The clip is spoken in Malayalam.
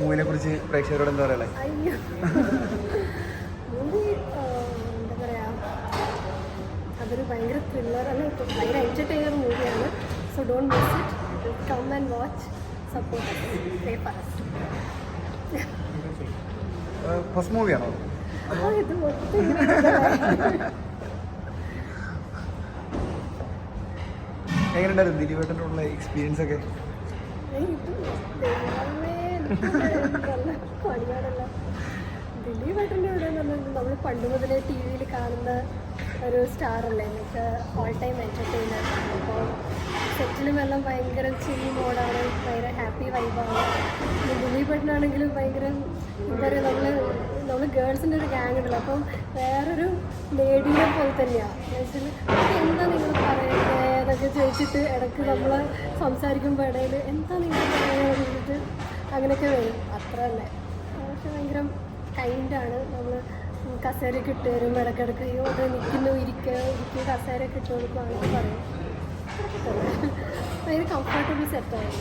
മൂവിനെ കുറിച്ച് പ്രേക്ഷകരോട് എന്താ പറയണേ മൂവി എന്താ പറയാ? അതൊരു ഭയങ്കര ത്രില്ലർ അല്ല ഭയങ്കര എന്റർടൈനർ മൂവിയാണ്. So don't miss it come and watch support fast മൂവിയാണോ ഇത് മൊത്തം എങ്ങനെയുണ്ടായിരുന്നു ദിലീപേട്ടന്റെ ഉള്ള എക്സ്പീരിയൻസ് ഒക്കെ? പണിയാണല്ലോ ദിലീപേട്ടന്റെ ഇവിടെ നമ്മൾ പണ്ട് മുതലേ ടി വിയിൽ കാണുന്ന ഒരു സ്റ്റാർ അല്ലേ എന്നുവെച്ചാൽ ഓൾ ടൈം എന്റർടൈനർ അപ്പോൾ സെറ്റിലും എല്ലാം ഭയങ്കര ചിരി മോഡാണ് ഭയങ്കര ഹാപ്പി വൈബാണ് ദിലീപേട്ടനാണെങ്കിലും ഭയങ്കര എന്താ പറയുക നമ്മൾ നമ്മൾ ഗേൾസിന്റെ ഒരു ഗ്യാങ് ഉണ്ടല്ലോ അപ്പം വേറൊരു ലേഡിയെ പോലെ തന്നെയാണ് എന്നുവെച്ചാൽ എന്താ നിങ്ങൾ പറയുന്നത് എന്നൊക്കെ ചോദിച്ചിട്ട് ഇടയ്ക്ക് നമ്മൾ സംസാരിക്കുമ്പോൾ ഇടയിൽ എന്താ നിങ്ങൾ പറയുക അങ്ങനെയൊക്കെ വരും. അത്ര തന്നെ പക്ഷെ ഭയങ്കര കൈൻഡാണ് നമ്മൾ കസേര ഇട്ട് ഇടക്കിടക്ക് അവിടെ അയ്യോ ഇവിടെ നിൽക്കുന്നു ഇരിക്കുക ഇരിക്കുക കസേരയൊക്കെ ഇട്ട് അങ്ങനെ പറയും. ഭയങ്കര കംഫർട്ടബിൾ സെറ്റാണ്